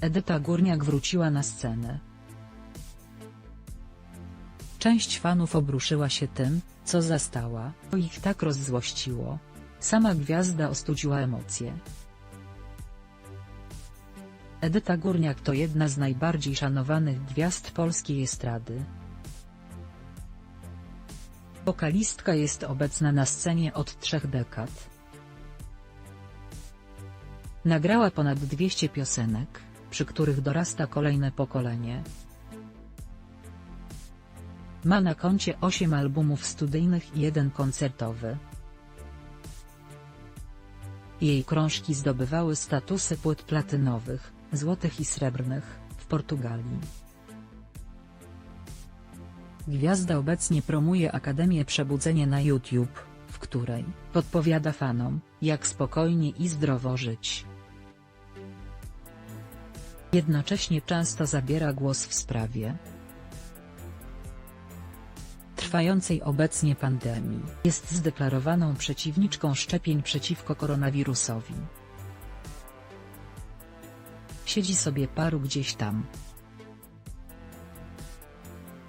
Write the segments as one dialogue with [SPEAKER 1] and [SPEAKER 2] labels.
[SPEAKER 1] Edyta Górniak wróciła na scenę. Część fanów obruszyła się tym, co zastała, to ich tak rozzłościło. Sama gwiazda ostudziła emocje. Edyta Górniak to jedna z najbardziej szanowanych gwiazd polskiej estrady. Wokalistka jest obecna na scenie od trzech dekad. Nagrała ponad 200 piosenek, przy których dorasta kolejne pokolenie. Ma na koncie 8 albumów studyjnych i jeden koncertowy. Jej krążki zdobywały statusy płyt platynowych, złotych i srebrnych, w Portugalii. Gwiazda obecnie promuje Akademię Przebudzenie na YouTube, w której podpowiada fanom, jak spokojnie i zdrowo żyć. Jednocześnie często zabiera głos w sprawie trwającej obecnie pandemii. Jest zdeklarowaną przeciwniczką szczepień przeciwko koronawirusowi. Siedzi sobie paru gdzieś tam.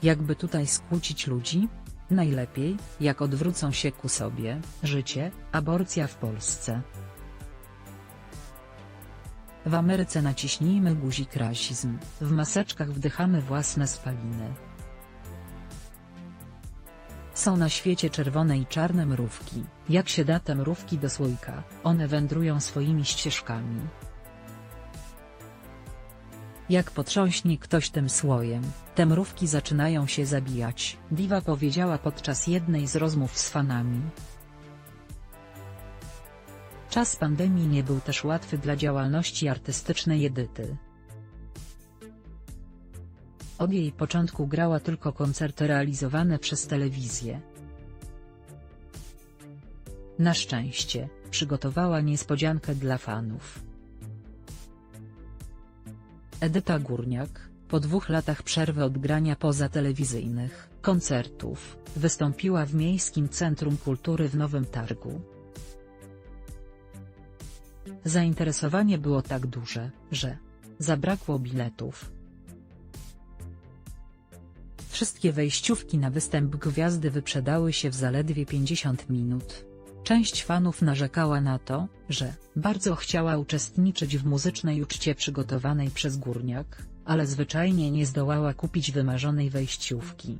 [SPEAKER 1] Jakby tutaj skłócić ludzi? Najlepiej, jak odwrócą się ku sobie, życie, aborcja w Polsce. W Ameryce naciśnijmy guzik rasizm, w maseczkach wdychamy własne spaliny. Są na świecie czerwone i czarne mrówki, jak się da te mrówki do słoika, one wędrują swoimi ścieżkami. Jak potrząśnie ktoś tym słojem, te mrówki zaczynają się zabijać, diwa powiedziała podczas jednej z rozmów z fanami. Czas pandemii nie był też łatwy dla działalności artystycznej Edyty. Od jej początku grała tylko koncerty realizowane przez telewizję. Na szczęście, przygotowała niespodziankę dla fanów. Edyta Górniak, po dwóch latach przerwy od grania poza telewizyjnych koncertów, wystąpiła w Miejskim Centrum Kultury w Nowym Targu. Zainteresowanie było tak duże, że zabrakło biletów. Wszystkie wejściówki na występ gwiazdy wyprzedały się w zaledwie 50 minut. Część fanów narzekała na to, że bardzo chciała uczestniczyć w muzycznej uczcie przygotowanej przez Górniak, ale zwyczajnie nie zdołała kupić wymarzonej wejściówki.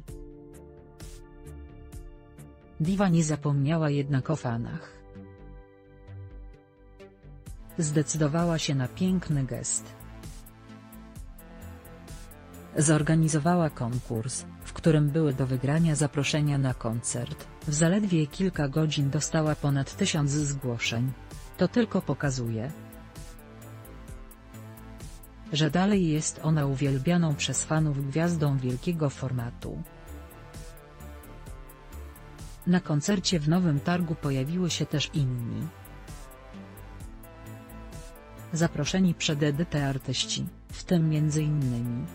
[SPEAKER 1] Diva nie zapomniała jednak o fanach. Zdecydowała się na piękny gest. Zorganizowała konkurs, w którym były do wygrania zaproszenia na koncert. W zaledwie kilka godzin dostała ponad tysiąc zgłoszeń. To tylko pokazuje, że dalej jest ona uwielbianą przez fanów gwiazdą wielkiego formatu. Na koncercie w Nowym Targu pojawiły się też inni. Zaproszeni przed Edytę artyści, w tym m.in.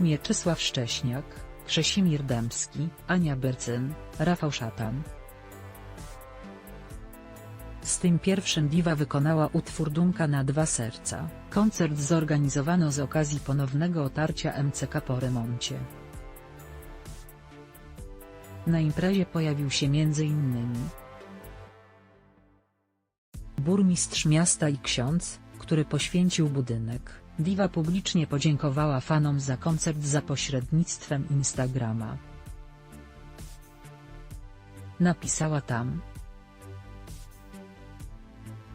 [SPEAKER 1] Mieczysław Szcześniak, Krzesimir Dębski, Ania Bercyn, Rafał Szatan. Z tym pierwszym diwa wykonała utwór Dunka na dwa serca. Koncert zorganizowano z okazji ponownego otarcia MCK po remoncie. Na imprezie pojawił się m.in. burmistrz miasta i ksiądz, który poświęcił budynek. Diva publicznie podziękowała fanom za koncert za pośrednictwem Instagrama. Napisała tam.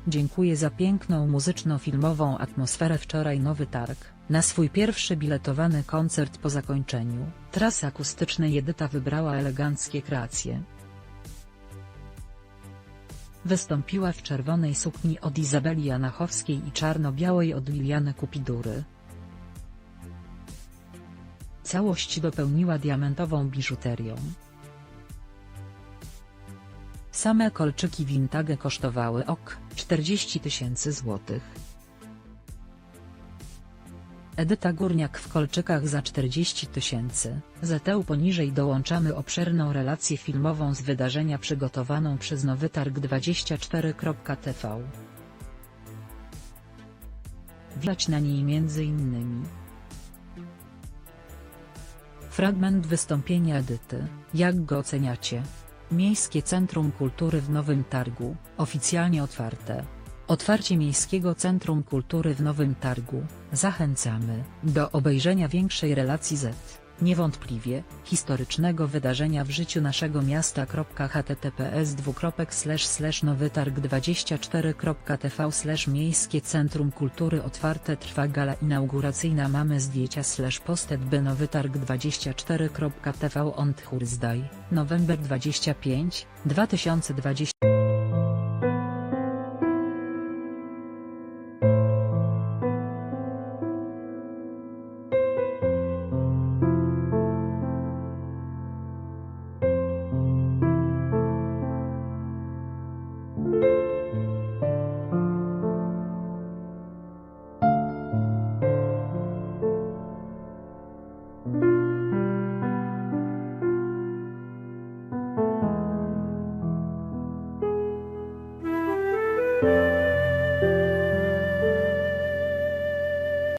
[SPEAKER 1] Dziękuję za piękną muzyczno-filmową atmosferę wczoraj Nowy Targ. Na swój pierwszy biletowany koncert po zakończeniu, trasy akustycznej Edyta wybrała eleganckie kreacje. Wystąpiła w czerwonej sukni od Izabeli Janachowskiej i czarno-białej od Liliany Kupidury. Całość dopełniła diamentową biżuterią. Same kolczyki vintage kosztowały ok. 40 tysięcy złotych. Edyta Górniak w kolczykach za 40 tysięcy. ZTU poniżej dołączamy obszerną relację filmową z wydarzenia przygotowaną przez Nowy Targ 24.tv. Widać na niej innymi Fragment wystąpienia Edyty, jak go oceniacie? Miejskie Centrum Kultury w Nowym Targu, oficjalnie otwarte. Otwarcie Miejskiego Centrum Kultury w Nowym Targu, zachęcamy do obejrzenia większej relacji Z, niewątpliwie, historycznego wydarzenia w życiu naszego miasta. https nowytarg24.tv Miejskie Centrum Kultury. Otwarte trwa gala inauguracyjna. Mamy zdjęcia slash postet by nowytarg24.tv on Thursday, November 25, 2020